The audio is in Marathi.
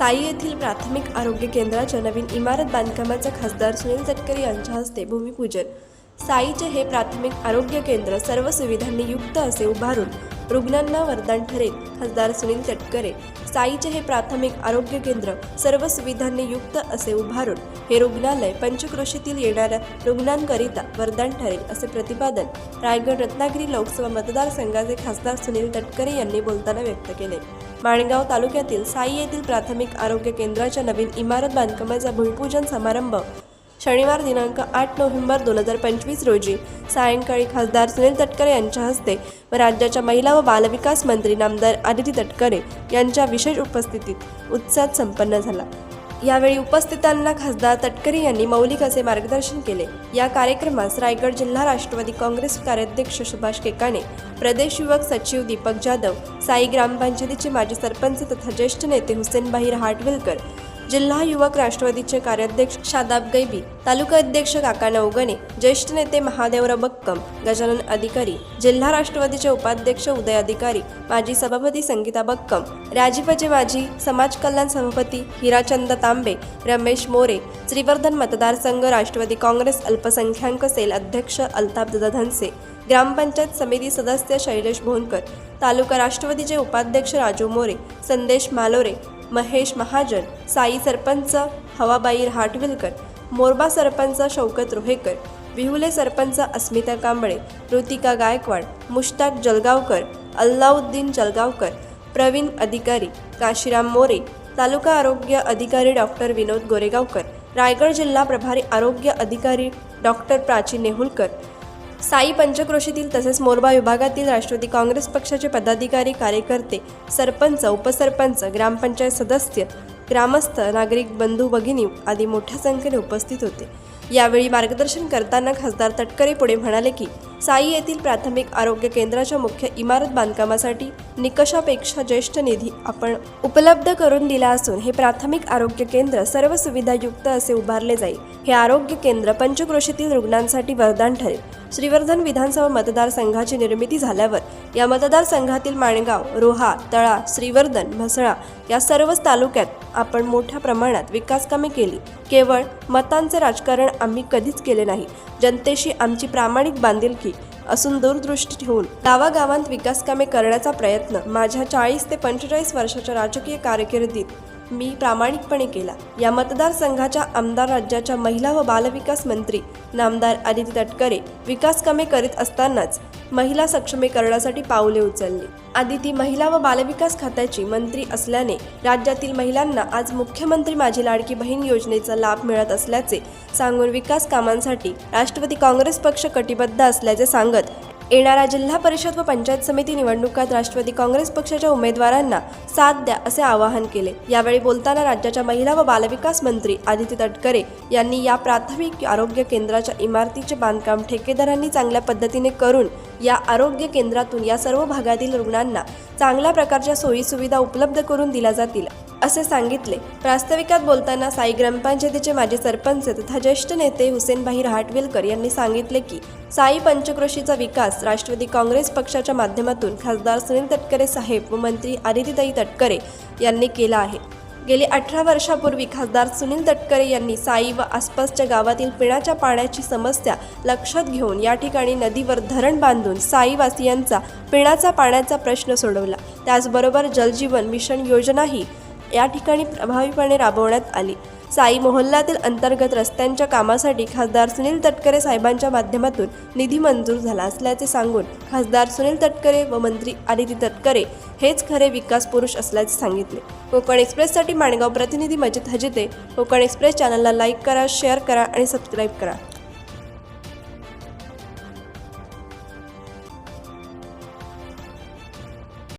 साई येथील प्राथमिक आरोग्य केंद्राच्या नवीन इमारत बांधकामाचं खासदार सुनील तटकरे यांच्या हस्ते भूमिपूजन. साईचे हे प्राथमिक आरोग्य केंद्र सर्व सुविधांनी युक्त असे उभारून रुग्णांना वरदान ठरेल. खासदार सुनील तटकरे साईचे हे प्राथमिक आरोग्य केंद्र सर्व सुविधांनी युक्त असे उभारून हे रुग्णालय पंचक्रोशीतील येणाऱ्या रुग्णांकरिता वरदान ठरेल असे प्रतिपादन रायगड रत्नागिरी लोकसभा मतदारसंघाचे खासदार सुनील तटकरे यांनी बोलताना व्यक्त केले. माणगाव तालुक्यातील साई येथील प्राथमिक आरोग्य केंद्राच्या नवीन इमारत बांधकामाचा भूमिपूजन समारंभ शनिवार दिनांक आठ नोव्हेंबर दोन हजार पंचवीस रोजी सायंकाळी खासदार सुनील तटकरे यांच्या हस्ते व राज्याच्या महिला व बालविकास मंत्री नामदार आदिती तटकरे यांच्या विशेष उपस्थितीत उत्साहात संपन्न झाला. यावेळी उपस्थितांना खासदार तटकरे यांनी मौलिक असे मार्गदर्शन केले. या कार्यक्रमास रायगड जिल्हा राष्ट्रवादी काँग्रेस कार्याध्यक्ष सुभाष केकाणे प्रदेश युवक सचिव दीपक जाधव साई ग्रामपंचायतीचे माजी सरपंच तथा ज्येष्ठ नेते हुसेन बाहिर हाटविलकर जिल्हा युवक राष्ट्रवादीचे कार्याध्यक्ष शादाब गैबी तालुका अध्यक्ष काका नवगणे ज्येष्ठ नेते महादेवराव बक्कम गजानन अधिकारी जिल्हा राष्ट्रवादीचे उपाध्यक्ष उदय अधिकारी माजी सभापती संगीता बक्कम राजीपचे माजी समाज कल्याण सभापती हिराचंद तांबे रमेश मोरे श्रीवर्धन मतदारसंघ राष्ट्रवादी काँग्रेस अल्पसंख्याक सेल अध्यक्ष अल्ताफ दादा धनसे ग्रामपंचायत समिती सदस्य शैलेश भोनकर तालुका राष्ट्रवादीचे उपाध्यक्ष राजू मोरे संदेश मालोरे महेश महाजन साई सरपंच हवाबाई रहाटविलकर मोरबा सरपंच शौकत रोहेकर विहुले सरपंच अस्मिता कांबळे ऋतिका गायकवाड मुश्ताक जलगावकर अल्लाउद्दीन जलगावकर प्रवीण अधिकारी काशीराम मोरे तालुका आरोग्य अधिकारी डॉक्टर विनोद गोरेगावकर रायगड जिल्हा प्रभारी आरोग्य अधिकारी डॉक्टर प्राची नेहुलकर साई पंचक्रोशीतील तसेच मोरबा विभागातील राष्ट्रवादी काँग्रेस पक्षाचे पदाधिकारी कार्यकर्ते सरपंच उपसरपंच ग्रामपंचायत सदस्य ग्रामस्थ नागरिक बंधू भगिनी आदी मोठ्या संख्येने उपस्थित होते. यावेळी मार्गदर्शन करताना खासदार तटकरे पुढे म्हणाले की साई येथील प्राथमिक आरोग्य केंद्राच्या मुख्य इमारत बांधकामासाठी निकषापेक्षा ज्येष्ठ निधी आपण उपलब्ध करून दिला असून हे प्राथमिक आरोग्य केंद्र सर्व सुविधायुक्त असे उभारले जाईल. हे आरोग्य केंद्र पंचक्रोशीतील रुग्णांसाठी वरदान ठरेल. श्रीवर्धन विधानसभा मतदारसंघाची निर्मिती झाल्यावर या मतदारसंघातील माणगाव रोहा तळा श्रीवर्धन म्हसळा या सर्वच तालुक्यात आपण मोठ्या प्रमाणात विकासकामे केली. केवळ मतांचे राजकारण आम्ही कधीच केले नाही. जनतेशी आमची प्रामाणिक बांधिलकी असून दूरदृष्टी ठेवून गावागावांत विकासकामे करण्याचा प्रयत्न माझ्या चाळीस ते पंचेचाळीस वर्षाच्या राजकीय कारकिर्दीत मी प्रामाणिकपणे केला. या मतदारसंघाच्या आमदार राज्याच्या महिला व बालविकास मंत्री नामदार आदिती तटकरे विकास कामे करीत असतानाच महिला सक्षमीकरणासाठी पावले उचलली. आदिती महिला व बालविकास खात्याची मंत्री असल्याने राज्यातील महिलांना आज मुख्यमंत्री माझी लाडकी बहीण योजनेचा लाभ मिळत असल्याचे सांगून विकास कामांसाठी राष्ट्रवादी काँग्रेस पक्ष कटिबद्ध असल्याचे सांगत येणाऱ्या जिल्हा परिषद व पंचायत समिती निवडणुकात राष्ट्रवादी काँग्रेस पक्षाच्या उमेदवारांना साथ द्या असे आवाहन केले. यावेळी बोलताना राज्याच्या महिला व बालविकास मंत्री आदिती तटकरे यांनी या प्राथमिक आरोग्य केंद्राच्या इमारतीचे बांधकाम ठेकेदारांनी चांगल्या पद्धतीने करून या आरोग्य केंद्रातून या सर्व भागातील रुग्णांना चांगल्या प्रकारच्या सोयीसुविधा उपलब्ध करून दिल्या जातील. असे सांगितले. प्रास्ताविकात बोलताना साई ग्रामपंचायतीचे माजी सरपंच तथा ज्येष्ठ नेते हुसेनभाई रहाटवेलकर यांनी सांगितले की साई पंचक्रोशीचा विकास राष्ट्रवादी काँग्रेस पक्षाच्या माध्यमातून खासदार सुनील तटकरे साहेब व मंत्री आदितीताई तटकरे यांनी केला आहे. गेली अठरा वर्षापूर्वी खासदार सुनील तटकरे यांनी साई व आसपासच्या गावातील पिण्याच्या पाण्याची समस्या लक्षात घेऊन या ठिकाणी नदीवर धरण बांधून साईवासियांचा पिण्याचा पाण्याचा प्रश्न सोडवला. त्याचबरोबर जलजीवन मिशन योजनाही या ठिकाणी प्रभावीपणे राबवण्यात आली. साई मोहल्ल्यातील अंतर्गत रस्त्यांच्या कामासाठी खासदार सुनील तटकरे साहेबांच्या माध्यमातून निधी मंजूर झाला असल्याचे सांगून खासदार सुनील तटकरे व मंत्री आदिती तटकरे हेच खरे विकास पुरुष असल्याचे सांगितले. कोकण एक्सप्रेससाठी माणगाव प्रतिनिधी मजिद हजिते कोकण एक्सप्रेस चॅनलला लाईक करा शेअर करा आणि सबस्क्राईब करा.